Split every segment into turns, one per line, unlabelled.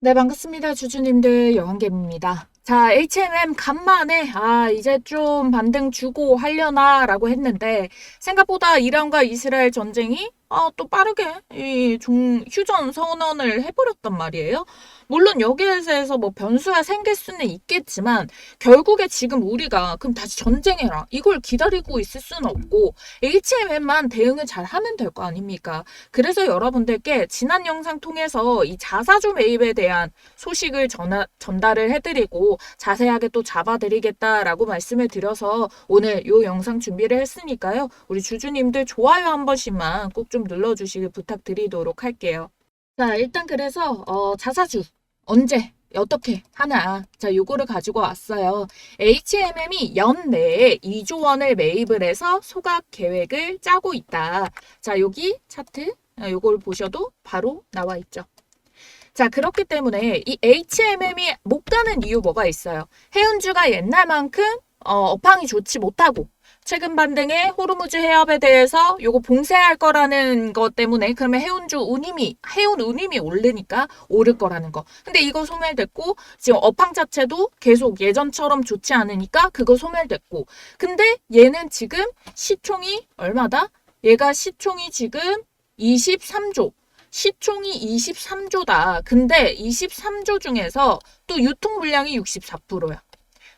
네, 반갑습니다. 주주님들 여왕개입니다. 자, H&M 간만에 아, 이제 좀 반등 주고 하려나 라고 했는데 생각보다 이란과 이스라엘 전쟁이 아, 또 빠르게 이 종, 휴전 선언을 해버렸단 말이에요. 물론 여기에서 뭐 변수가 생길 수는 있겠지만 결국에 지금 우리가 그럼 다시 전쟁해라 이걸 기다리고 있을 수는 없고 HMM만 대응을 잘 하면 될 거 아닙니까? 그래서 여러분들께 지난 영상 통해서 이 자사주 매입에 대한 소식을 전하, 전달을 해드리고 자세하게 또 잡아드리겠다라고 말씀을 드려서 오늘 이 영상 준비를 했으니까요. 우리 주주님들 좋아요 한 번씩만 꼭 좀 눌러주시길 부탁드리도록 할게요. 자, 일단 그래서 어, 자사주 언제 어떻게 하나 자 요거를 가지고 왔어요. HMM이 연내에 2조 원을 매입을 해서 소각 계획을 짜고 있다. 자 여기 차트 아, 요걸 보셔도 바로 나와 있죠. 자, 그렇기 때문에 이 HMM이 못 가는 이유 뭐가 있어요? 해운주가 옛날만큼 어, 업황이 좋지 못하고 최근 반등의 호르무즈 해협에 대해서 요거 봉쇄할 거라는 것 때문에 그러면 해운주 운임이 해운 운임이 오르니까 오를 거라는 거. 근데 이거 소멸됐고 지금 업황 자체도 계속 예전처럼 좋지 않으니까 그거 소멸됐고. 근데 얘는 지금 시총이 얼마다? 얘가 시총이 지금 23조. 시총이 23조다. 근데 23조 중에서 또 유통 물량이 64%야.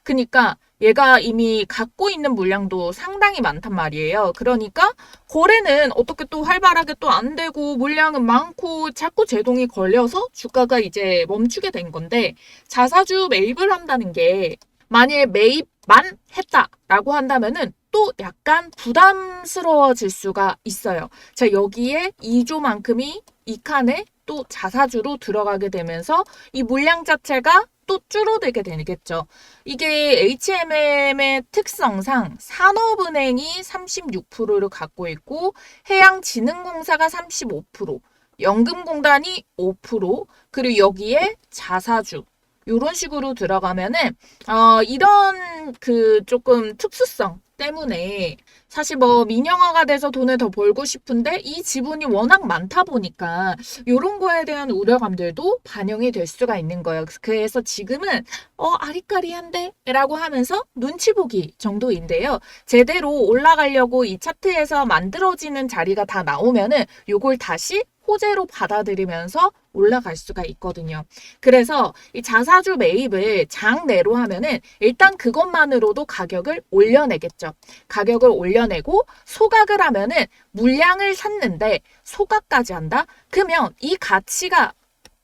그러니까 얘가 이미 갖고 있는 물량도 상당히 많단 말이에요. 그러니까 거래는 어떻게 또 활발하게 또 안 되고 물량은 많고 자꾸 제동이 걸려서 주가가 이제 멈추게 된 건데 자사주 매입을 한다는 게 만일 매입만 했다라고 한다면은 또 약간 부담스러워질 수가 있어요. 자, 여기에 2조만큼이 이 칸에 또 자사주로 들어가게 되면서 이 물량 자체가 또 줄어들게 되겠죠. 이게 HMM의 특성상 산업은행이 36%를 갖고 있고 해양진흥공사가 35%, 연금공단이 5%, 그리고 여기에 자사주 이런 식으로 들어가면은 어, 이런 그 조금 특수성 때문에 사실 뭐 민영화가 돼서 돈을 더 벌고 싶은데 이 지분이 워낙 많다 보니까 이런 거에 대한 우려감들도 반영이 될 수가 있는 거예요. 그래서 지금은 어 아리까리한데 라고 하면서 눈치 보기 정도인데요. 제대로 올라가려고 이 차트에서 만들어지는 자리가 다 나오면은 요걸 다시 호재로 받아들이면서 올라갈 수가 있거든요. 그래서 이 자사주 매입을 장내로 하면은 일단 그것만으로도 가격을 올려내겠죠. 가격을 올려내고 소각을 하면은 물량을 샀는데 소각까지 한다? 그러면 이 가치가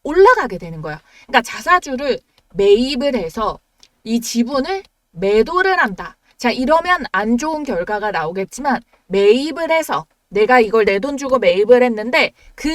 올라가게 되는 거야. 그러니까 자사주를 매입을 해서 이 지분을 매도를 한다. 자, 이러면 안 좋은 결과가 나오겠지만 매입을 해서 내가 이걸 내 돈 주고 매입을 했는데 그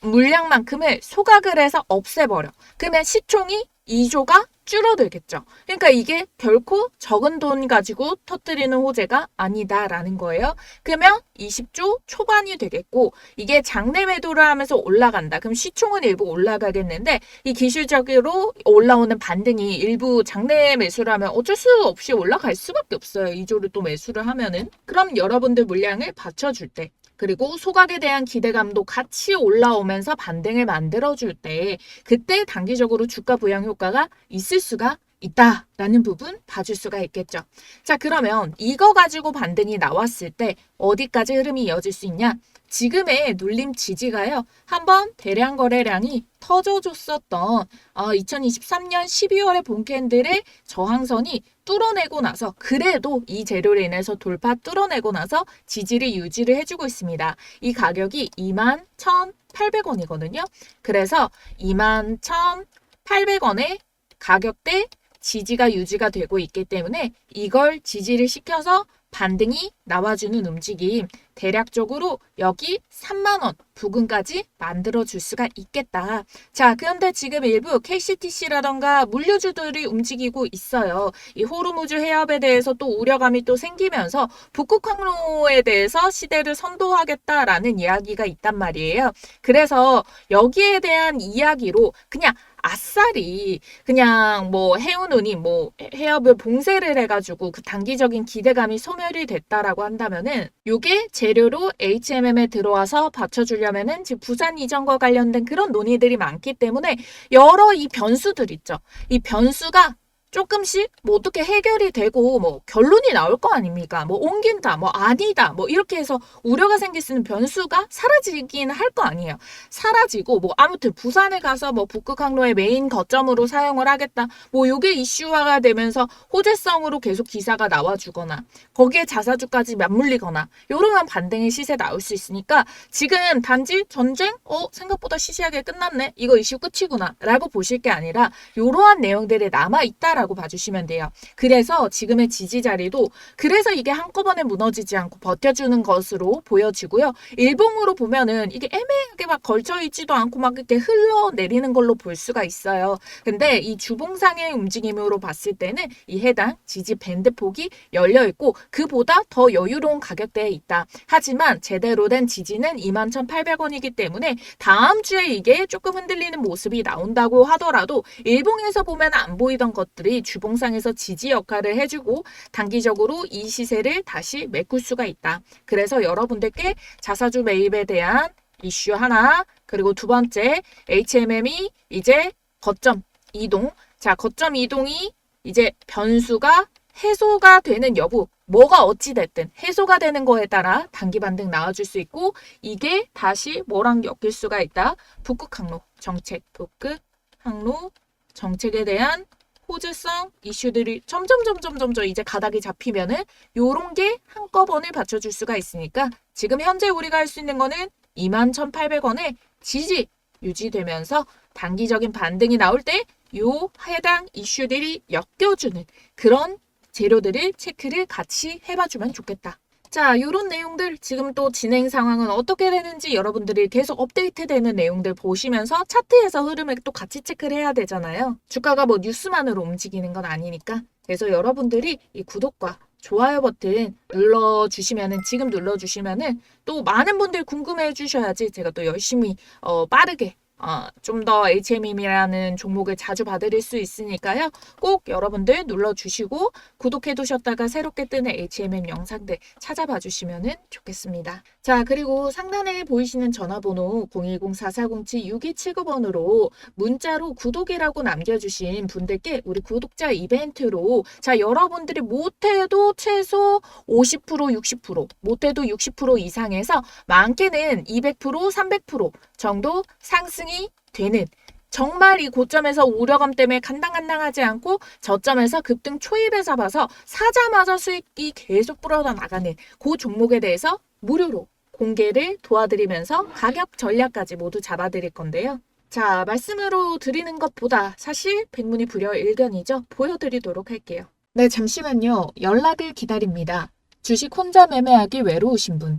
물량만큼을 소각을 해서 없애버려. 그러면 시총이 2조가 줄어들겠죠. 그러니까 이게 결코 적은 돈 가지고 터뜨리는 호재가 아니다라는 거예요. 그러면 20조 초반이 되겠고 이게 장내 매도를 하면서 올라간다. 그럼 시총은 일부 올라가겠는데 이 기술적으로 올라오는 반등이 일부 장내 매수를 하면 어쩔 수 없이 올라갈 수밖에 없어요. 2조를 또 매수를 하면은 그럼 여러분들 물량을 받쳐줄 때 그리고 소각에 대한 기대감도 같이 올라오면서 반등을 만들어줄 때 그때 단기적으로 주가 부양 효과가 있을 수가 있다라는 부분 봐줄 수가 있겠죠. 자, 그러면 이거 가지고 반등이 나왔을 때 어디까지 흐름이 이어질 수 있냐? 지금의 눌림 지지가요. 한번 대량 거래량이 터져줬었던 어, 2023년 12월의 본캔들의 저항선이 뚫어내고 나서 그래도 이 재료로 인해서 돌파 뚫어내고 나서 지지를 유지를 해주고 있습니다. 이 가격이 21,800원이거든요. 그래서 21,800원의 가격대 지지가 유지가 되고 있기 때문에 이걸 지지를 시켜서 반등이 나와주는 움직임 대략적으로 여기 3만원 부근까지 만들어줄 수가 있겠다. 자, 그런데 지금 일부 KCTC라던가 물류주들이 움직이고 있어요. 이 호르무즈 해협에 대해서 또 우려감이 또 생기면서 북극 항로에 대해서 시대를 선도하겠다라는 이야기가 있단 말이에요. 그래서 여기에 대한 이야기로 그냥 아싸리 그냥 뭐 해운운이 뭐 해협을 봉쇄를 해가지고 그 단기적인 기대감이 소멸이 됐다라고 있다라고 한다면은 요게 재료로 HMM에 들어와서 받쳐주려면은 지금 부산 이전과 관련된 그런 논의들이 많기 때문에 여러 이 변수들 있죠. 이 변수가 조금씩 뭐 어떻게 해결이 되고 뭐 결론이 나올 거 아닙니까? 뭐 옮긴다, 뭐 아니다, 뭐 이렇게 해서 우려가 생길 수 있는 변수가 사라지긴 할 거 아니에요. 사라지고 뭐 아무튼 부산에 가서 뭐 북극 항로의 메인 거점으로 사용을 하겠다. 뭐 요게 이슈화가 되면서 호재성으로 계속 기사가 나와주거나 거기에 자사주까지 맞물리거나 요러한 반등의 시세 나올 수 있으니까 지금 단지 전쟁 어 생각보다 시시하게 끝났네 이거 이슈 끝이구나라고 보실 게 아니라 요러한 내용들이 남아 있다 라고 봐주시면 돼요. 그래서 지금의 지지 자리도 그래서 이게 한꺼번에 무너지지 않고 버텨주는 것으로 보여지고요. 일봉으로 보면은 이게 애매하게 막 걸쳐 있지도 않고 막 이렇게 흘러내리는 걸로 볼 수가 있어요. 근데 이 주봉상의 움직임으로 봤을 때는 이 해당 지지 밴드 폭이 열려 있고 그보다 더 여유로운 가격대에 있다. 하지만 제대로 된 지지는 21,800원이기 때문에 다음 주에 이게 조금 흔들리는 모습이 나온다고 하더라도 일봉에서 보면 안 보이던 것들이 주봉상에서 지지 역할을 해주고 단기적으로 이 시세를 다시 메꿀 수가 있다. 그래서 여러분들께 자사주 매입에 대한 이슈 하나, 그리고 두 번째, HMM이 이제 거점 이동. 자, 거점 이동이 이제 변수가 해소가 되는 여부, 뭐가 어찌 됐든 해소가 되는 거에 따라 단기 반등 나와줄 수 있고, 이게 다시 뭐랑 엮일 수가 있다. 북극 항로 정책, 북극 항로 정책에 대한 호재성 이슈들이 점점 점점 점점 이제 가닥이 잡히면은 요런 게 한꺼번에 받쳐줄 수가 있으니까 지금 현재 우리가 할 수 있는 거는 21,800원에 지지 유지되면서 단기적인 반등이 나올 때 요 해당 이슈들이 엮여주는 그런 재료들을 체크를 같이 해봐주면 좋겠다. 자, 요런 내용들 지금 또 진행 상황은 어떻게 되는지 여러분들이 계속 업데이트되는 내용들 보시면서 차트에서 흐름을 또 같이 체크를 해야 되잖아요. 주가가 뭐 뉴스만으로 움직이는 건 아니니까. 그래서 여러분들이 이 구독과 좋아요 버튼 눌러주시면은 지금 눌러주시면은 또 많은 분들 궁금해 해주셔야지 제가 또 열심히 어, 빠르게 어, 좀더 HMM이라는 종목을 자주 봐드릴 수 있으니까요. 꼭 여러분들 눌러주시고 구독해두셨다가 새롭게 뜨는 HMM 영상들 찾아봐 주시면 좋겠습니다. 자, 그리고 상단에 보이시는 전화번호 010-4407-6279번으로 문자로 구독이라고 남겨주신 분들께 우리 구독자 이벤트로 자, 여러분들이 못해도 최소 50% 60% 못해도 60% 이상에서 많게는 200% 300% 정도 상승 이 되는 정말 이 고점에서 우려감 때문에 간당간당하지 않고 저점에서 급등 초입에 잡아서 사자마자 수익이 계속 불어나 나가는 그 종목에 대해서 무료로 공개를 도와드리면서 가격 전략까지 모두 잡아드릴 건데요. 자, 말씀으로 드리는 것보다 사실 백문이 불여 일견이죠. 보여드리도록 할게요. 네, 잠시만요. 연락을 기다립니다. 주식 혼자 매매하기 외로우신 분,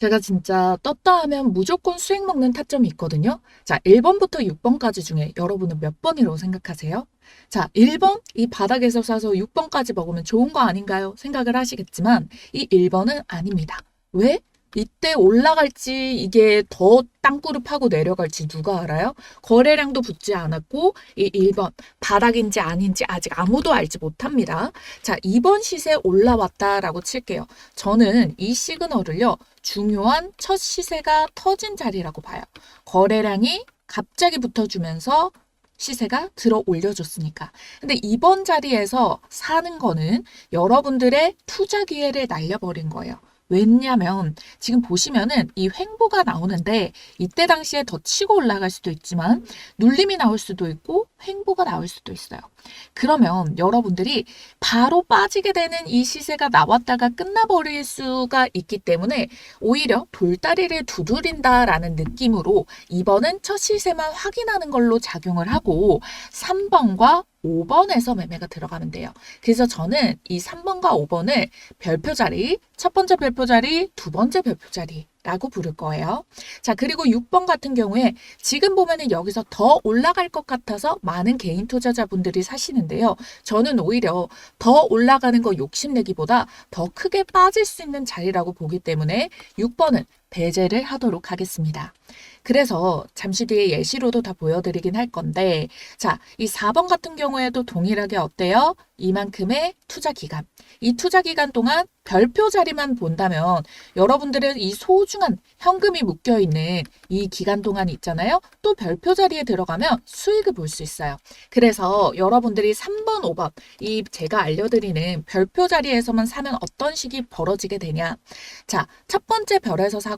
제가 진짜 떴다 하면 무조건 수익 먹는 타점이 있거든요. 자, 1번부터 6번까지 중에 여러분은 몇 번이라고 생각하세요? 자, 1번 이 바닥에서 사서 6번까지 먹으면 좋은 거 아닌가요? 생각을 하시겠지만 이 1번은 아닙니다. 왜? 이때 올라갈지 이게 더 파고 내려갈지 누가 알아요? 거래량도 붙지 않았고 이 1번 바닥인지 아닌지 아직 아무도 알지 못합니다. 자, 2번 시세 올라왔다라고 칠게요. 저는 이 시그널을요. 중요한 첫 시세가 터진 자리라고 봐요. 거래량이 갑자기 붙어주면서 시세가 들어 올려줬으니까. 근데 이번 자리에서 사는 거는 여러분들의 투자 기회를 날려버린 거예요. 왜냐면 지금 보시면은 이 횡보가 나오는데 이때 당시에 더 치고 올라갈 수도 있지만 눌림이 나올 수도 있고 횡보가 나올 수도 있어요. 그러면 여러분들이 바로 빠지게 되는 이 시세가 나왔다가 끝나버릴 수가 있기 때문에 오히려 돌다리를 두드린다라는 느낌으로 이번은 첫 시세만 확인하는 걸로 작용을 하고 3번과 5번에서 매매가 들어가면 돼요. 그래서 저는 이 3번과 5번을 별표 자리, 첫 번째 별표 자리, 두 번째 별표 자리 라고 부를 거예요. 자, 그리고 6번 같은 경우에 지금 보면은 여기서 더 올라갈 것 같아서 많은 개인 투자자분들이 사시는데요. 저는 오히려 더 올라가는 거 욕심내기보다 더 크게 빠질 수 있는 자리라고 보기 때문에 6번은 배제를 하도록 하겠습니다. 그래서 잠시 뒤에 예시로도 다 보여드리긴 할 건데, 자, 이 4번 같은 경우에도 동일하게 어때요? 이만큼의 투자 기간. 이 투자 기간 동안 별표 자리만 본다면 여러분들은 이 소중한 현금이 묶여 있는 이 기간 동안 있잖아요. 또 별표 자리에 들어가면 수익을 볼 수 있어요. 그래서 여러분들이 3번, 5번 이 제가 알려드리는 별표 자리에서만 사면 어떤 식이 벌어지게 되냐. 자, 첫 번째 별에서 사고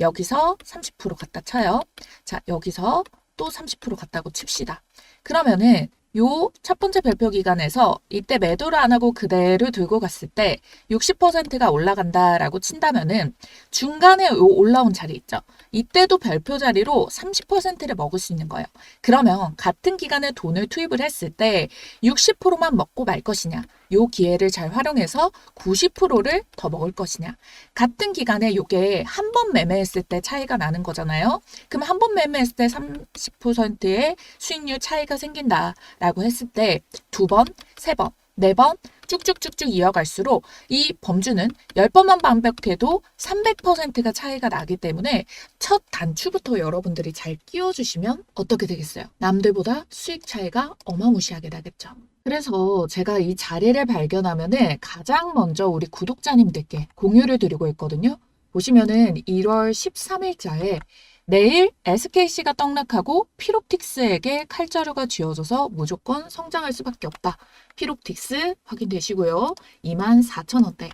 여기서 30% 갖다 쳐요. 자, 여기서 또 30% 갔다고 칩시다. 그러면은 요 첫 번째 별표 기간에서 이때 매도를 안 하고 그대로 들고 갔을 때 60%가 올라간다라고 친다면은 중간에 요 올라온 자리 있죠. 이때도 별표 자리로 30%를 먹을 수 있는 거예요. 그러면 같은 기간에 돈을 투입을 했을 때 60%만 먹고 말 것이냐. 요 기회를 잘 활용해서 90%를 더 먹을 것이냐. 같은 기간에 요게 한 번 매매했을 때 차이가 나는 거잖아요. 그럼 한 번 매매했을 때 30%의 수익률 차이가 생긴다라고 했을 때 두 번, 세 번, 네 번 쭉쭉쭉쭉 이어갈수록 이 범주는 10번만 반복해도 300%가 차이가 나기 때문에 첫 단추부터 여러분들이 잘 끼워주시면 어떻게 되겠어요? 남들보다 수익 차이가 어마무시하게 나겠죠. 그래서 제가 이 자리를 발견하면은 가장 먼저 우리 구독자님들께 공유를 드리고 있거든요. 보시면은 1월 13일자에 내일 SKC가 떡락하고 피롭틱스에게 칼자루가 쥐어져서 무조건 성장할 수밖에 없다. 피롭틱스 확인되시고요. 24,000원대.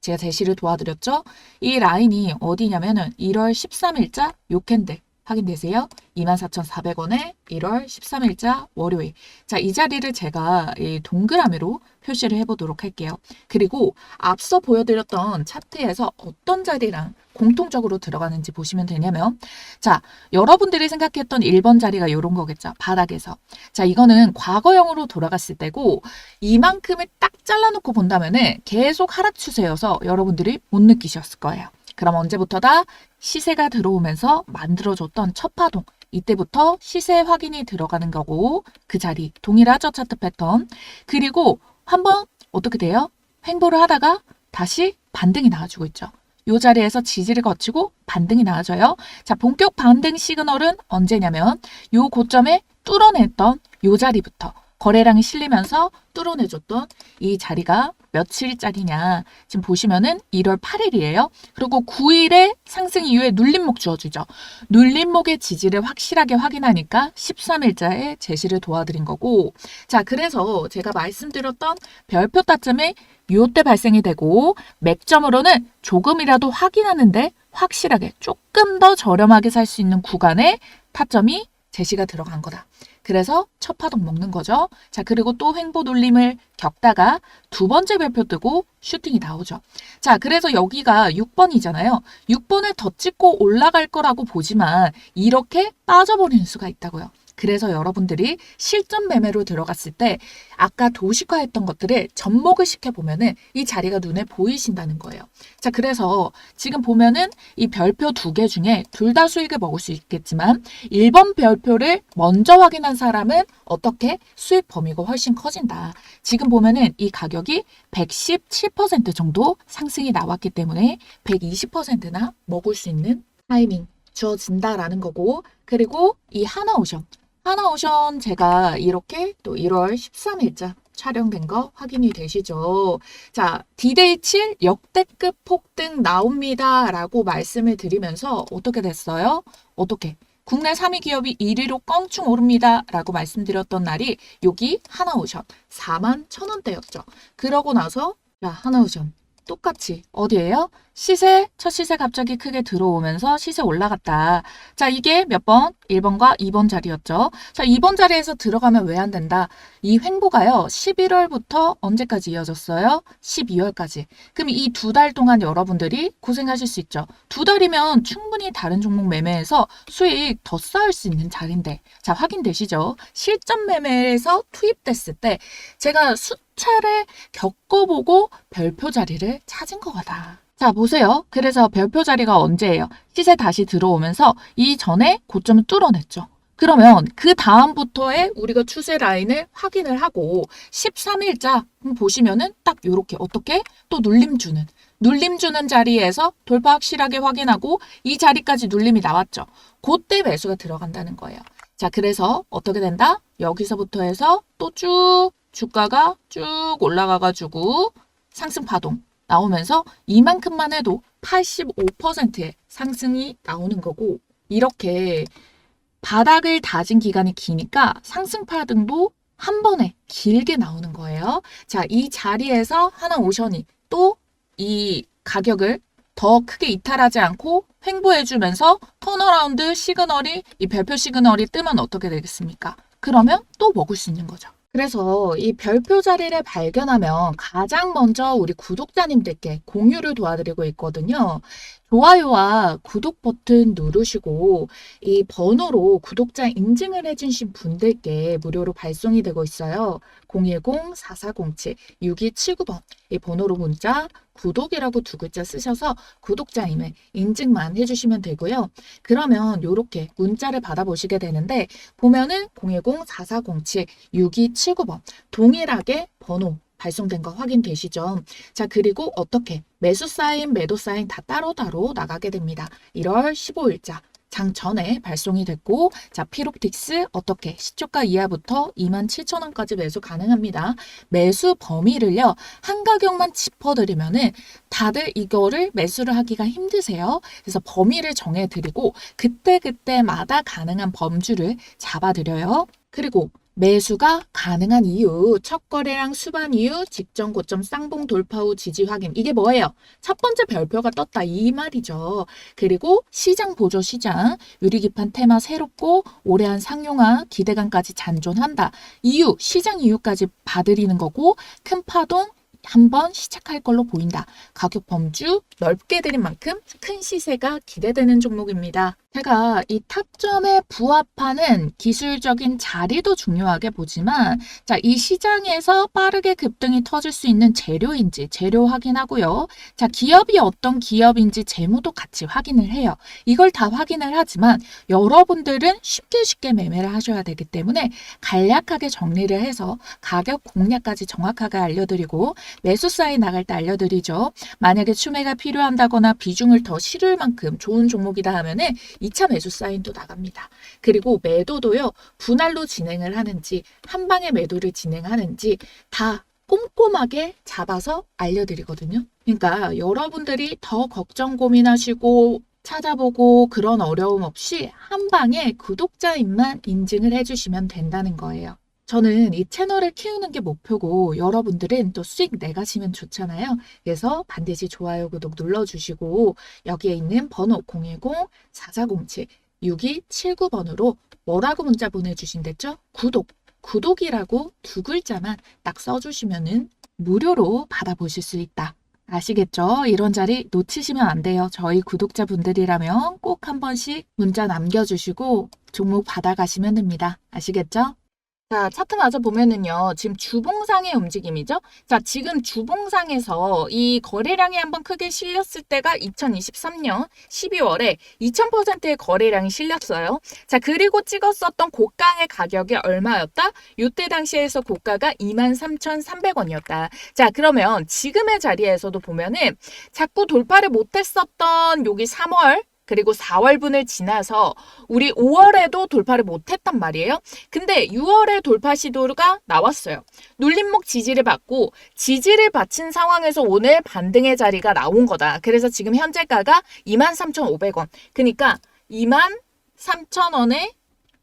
제가 제시를 도와드렸죠? 이 라인이 어디냐면은 1월 13일자 요 캔들 확인되세요? 24,400원에 1월 13일자 월요일. 자, 이 자리를 제가 이 동그라미로 표시를 해보도록 할게요. 그리고 앞서 보여드렸던 차트에서 어떤 자리랑 공통적으로 들어가는지 보시면 되냐면, 자, 여러분들이 생각했던 1번 자리가 이런 거겠죠. 바닥에서. 자, 이거는 과거형으로 돌아갔을 때고, 이만큼을 딱 잘라놓고 본다면은 계속 하락 추세여서 여러분들이 못 느끼셨을 거예요. 그럼 언제부터다? 시세가 들어오면서 만들어줬던 첫 파동. 이때부터 시세 확인이 들어가는 거고, 그 자리, 동일하죠, 차트 패턴. 그리고 한번 어떻게 돼요? 횡보를 하다가 다시 반등이 나와주고 있죠. 요 자리에서 지지를 거치고 반등이 나와줘요. 자, 본격 반등 시그널은 언제냐면 요 고점에 뚫어냈던 요 자리부터 거래량이 실리면서 뚫어내줬던 이 자리가 며칠짜리냐. 지금 보시면은 1월 8일이에요. 그리고 9일에 상승 이후에 눌림목 주어주죠. 눌림목의 지지를 확실하게 확인하니까 13일자에 제시를 도와드린 거고. 자, 그래서 제가 말씀드렸던 별표 타점이 요때 발생이 되고 맥점으로는 조금이라도 확인하는데 확실하게 조금 더 저렴하게 살 수 있는 구간에 타점이 제시가 들어간 거다. 그래서 첫 파동 먹는 거죠. 자, 그리고 또 횡보 눌림을 겪다가 두 번째 별표 뜨고 슈팅이 나오죠. 자, 그래서 여기가 6번이잖아요. 6번을 더 찍고 올라갈 거라고 보지만 이렇게 빠져버리는 수가 있다고요. 그래서 여러분들이 실전 매매로 들어갔을 때 아까 도식화했던 것들을 접목을 시켜보면은 이 자리가 눈에 보이신다는 거예요. 자, 그래서 지금 보면은 이 별표 두 개 중에 둘 다 수익을 먹을 수 있겠지만 1번 별표를 먼저 확인한 사람은 어떻게 수익 범위가 훨씬 커진다. 지금 보면은 이 가격이 117% 정도 상승이 나왔기 때문에 120%나 먹을 수 있는 타이밍 주어진다라는 거고 그리고 이 하나오션 하나오션 제가 이렇게 또 1월 13일자 촬영된 거 확인이 되시죠? 자, 디데이 7 역대급 폭등 나옵니다. 라고 말씀을 드리면서 어떻게 됐어요? 어떻게? 국내 3위 기업이 1위로 껑충 오릅니다. 라고 말씀드렸던 날이 여기 하나오션 4만 1,000원대였죠. 그러고 나서 자, 하나오션 똑같이 어디예요? 시세, 첫 시세 갑자기 크게 들어오면서 시세 올라갔다. 자, 이게 몇 번? 1번과 2번 자리였죠. 자, 2번 자리에서 들어가면 왜 안 된다? 이 횡보가요, 11월부터 언제까지 이어졌어요? 12월까지. 그럼 이 두 달 동안 여러분들이 고생하실 수 있죠. 두 달이면 충분히 다른 종목 매매에서 수익 더 쌓을 수 있는 자리인데. 자, 확인되시죠? 실전 매매에서 투입됐을 때 제가 수 차례 겪어보고 별표 자리를 찾은 거다. 자, 보세요. 그래서 별표 자리가 언제예요? 시세 다시 들어오면서 이 전에 고점을 뚫어냈죠. 그러면 그 다음부터의 우리가 추세 라인을 확인을 하고 13일자 보시면은 딱 요렇게 어떻게 또 눌림 주는 눌림 주는 자리에서 돌파 확실하게 확인하고 이 자리까지 눌림이 나왔죠. 그때 매수가 들어간다는 거예요. 자, 그래서 어떻게 된다? 여기서부터 해서 또 쭉 주가가 쭉 올라가가지고 상승 파동 나오면서 이만큼만 해도 85%의 상승이 나오는 거고 이렇게 바닥을 다진 기간이 기니까 상승 파등도 한 번에 길게 나오는 거예요. 자, 이 자리에서 하나 오션이 또 이 가격을 더 크게 이탈하지 않고 횡보해주면서 턴어라운드 시그널이 이 별표 시그널이 뜨면 어떻게 되겠습니까? 그러면 또 먹을 수 있는 거죠. 그래서 이 별표 자리를 발견하면 가장 먼저 우리 구독자님들께 공유를 도와드리고 있거든요. 좋아요와 구독 버튼 누르시고 이 번호로 구독자 인증을 해주신 분들께 무료로 발송이 되고 있어요. 010-4407-6279번 이 번호로 문자 구독이라고 두 글자 쓰셔서 구독자임을 인증만 해주시면 되고요. 그러면 이렇게 문자를 받아보시게 되는데 보면은 010-4407-6279번 동일하게 번호 발송된 거 확인되시죠? 자, 그리고 어떻게 매수 사인, 매도 사인 다 따로따로 나가게 됩니다. 1월 15일자 장 전에 발송이 됐고, 자, 피롭틱스 어떻게 시초가 이하부터 27,000원까지 매수 가능합니다. 매수 범위를요, 한 가격만 짚어드리면은 다들 이거를 매수를 하기가 힘드세요. 그래서 범위를 정해드리고, 그때그때마다 가능한 범주를 잡아드려요. 그리고 매수가 가능한 이유, 첫 거래량 수반 이유, 직전 고점 쌍봉 돌파 후 지지 확인. 이게 뭐예요? 첫 번째 별표가 떴다 이 말이죠. 그리고 시장 보조 시장, 유리기판 테마 새롭고 올해한 상용화 기대감까지 잔존한다. 이유, 시장 이유까지 봐드리는 거고 큰 파동 한번 시작할 걸로 보인다. 가격 범주 넓게 드린 만큼 큰 시세가 기대되는 종목입니다. 제가 이 타점에 부합하는 기술적인 자리도 중요하게 보지만 자, 이 시장에서 빠르게 급등이 터질 수 있는 재료인지 재료 확인하고요. 자, 기업이 어떤 기업인지 재무도 같이 확인을 해요. 이걸 다 확인을 하지만 여러분들은 쉽게 쉽게 매매를 하셔야 되기 때문에 간략하게 정리를 해서 가격 공략까지 정확하게 알려드리고 매수 사인 나갈 때 알려드리죠. 만약에 추매가 필요한다거나 비중을 더 실을 만큼 좋은 종목이다 하면은 2차 매수 사인도 나갑니다. 그리고 매도도요, 분할로 진행을 하는지, 한 방에 매도를 진행하는지 다 꼼꼼하게 잡아서 알려드리거든요. 그러니까 여러분들이 더 걱정 고민하시고 찾아보고 그런 어려움 없이 한 방에 구독자임만 인증을 해주시면 된다는 거예요. 저는 이 채널을 키우는 게 목표고 여러분들은 또 수익 내가시면 좋잖아요. 그래서 반드시 좋아요, 구독 눌러주시고 여기에 있는 번호 010-4407-6279번으로 뭐라고 문자 보내주신댔죠? 구독. 구독이라고 두 글자만 딱 써주시면은 무료로 받아보실 수 있다. 아시겠죠? 이런 자리 놓치시면 안 돼요. 저희 구독자분들이라면 꼭 한 번씩 문자 남겨주시고 종목 받아가시면 됩니다. 아시겠죠? 자, 차트 마저 보면은요, 지금 주봉상의 움직임이죠? 자, 지금 주봉상에서 이 거래량이 한번 크게 실렸을 때가 2023년 12월에 2000%의 거래량이 실렸어요. 자, 그리고 찍었었던 고가의 가격이 얼마였다? 이때 당시에서 고가가 23,300원이었다. 자, 그러면 지금의 자리에서도 보면은 자꾸 돌파를 못했었던 여기 3월, 그리고 4월분을 지나서 우리 5월에도 돌파를 못했단 말이에요. 근데 6월에 돌파 시도가 나왔어요. 눌림목 지지를 받고 지지를 받친 상황에서 오늘 반등의 자리가 나온 거다. 그래서 지금 현재가가 23,500원. 그러니까 23,000원에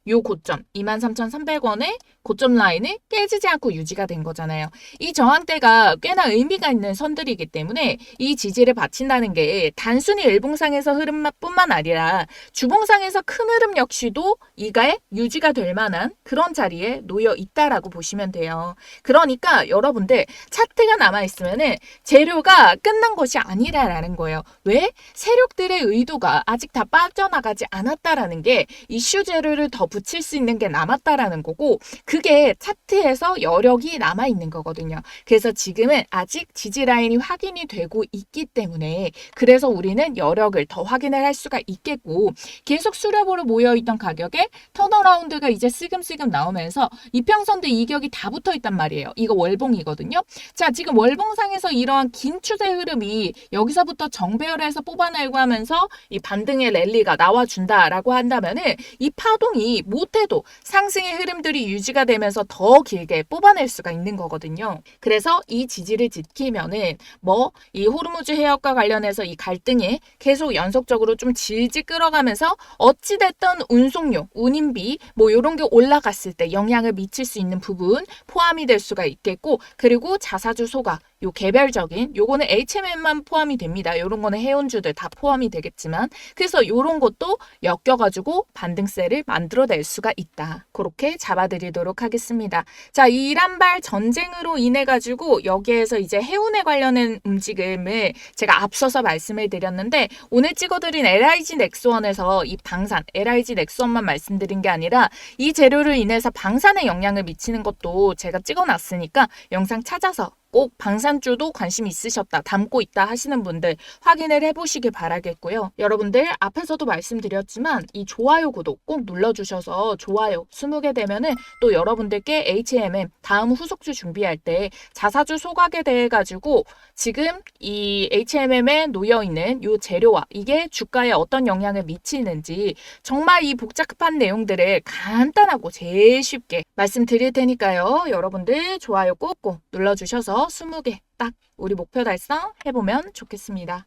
요 고점 23,300원의 고점 라인을 깨지지 않고 유지가 된 거잖아요. 이 저항대가 꽤나 의미가 있는 선들이기 때문에 이 지지를 바친다는 게 단순히 일봉상에서 흐름뿐만 아니라 주봉상에서 큰 흐름 역시도 이가에 유지가 될 만한 그런 자리에 놓여 있다라고 보시면 돼요. 그러니까 여러분들 차트가 남아 있으면은 재료가 끝난 것이 아니라라는 거예요. 왜? 세력들의 의도가 아직 다 빠져나가지 않았다라는 게 이슈 재료를 더 붙일 수 있는 게 남았다라는 거고 그게 차트에서 여력이 남아 있는 거거든요. 그래서 지금은 아직 지지 라인이 확인이 되고 있기 때문에 그래서 우리는 여력을 더 확인을 할 수가 있겠고 계속 수렴으로 모여 있던 가격에 턴어라운드가 이제 슬금슬금 나오면서 이평선도 이격이 다 붙어 있단 말이에요. 이거 월봉이거든요. 자, 지금 월봉상에서 이러한 긴 추세 흐름이 여기서부터 정배열에서 뽑아내고 하면서 이 반등의 랠리가 나와 준다라고 한다면은 이 파동이 못해도 상승의 흐름들이 유지가 되면서 더 길게 뽑아낼 수가 있는 거거든요. 그래서 이 지지를 지키면은 뭐 이 호르무즈 해역과 관련해서 이 갈등이 계속 연속적으로 좀 질질 끌어가면서 어찌됐든 운송료, 운임비 뭐 이런 게 올라갔을 때 영향을 미칠 수 있는 부분 포함이 될 수가 있겠고 그리고 자사주 소각 요 개별적인 요거는 HMM만 포함이 됩니다. 요런 거는 해운주들 다 포함이 되겠지만 그래서 요런 것도 엮여 가지고 반등세를 만들어 낼 수가 있다. 그렇게 잡아 드리도록 하겠습니다. 자, 이 이란발 전쟁으로 인해 가지고 여기에서 이제 해운에 관련된 움직임을 제가 앞서서 말씀을 드렸는데 오늘 찍어 드린 LIG 넥스원에서 이 방산 LIG 넥스원만 말씀드린 게 아니라 이 재료를 인해서 방산에 영향을 미치는 것도 제가 찍어 놨으니까 영상 찾아서 꼭 방산주도 관심 있으셨다, 담고 있다 하시는 분들 확인을 해보시길 바라겠고요. 여러분들 앞에서도 말씀드렸지만 이 좋아요, 구독 꼭 눌러주셔서 좋아요 20개 되면은 또 여러분들께 HMM 다음 후속주 준비할 때 자사주 소각에 대해 가지고 지금 이 HMM에 놓여 있는 이 재료와 이게 주가에 어떤 영향을 미치는지 정말 이 복잡한 내용들을 간단하고 제일 쉽게 말씀드릴 테니까요. 여러분들 좋아요 꼭꼭 눌러주셔 서 20개 딱 우리 목표 달성 해보면 좋겠습니다.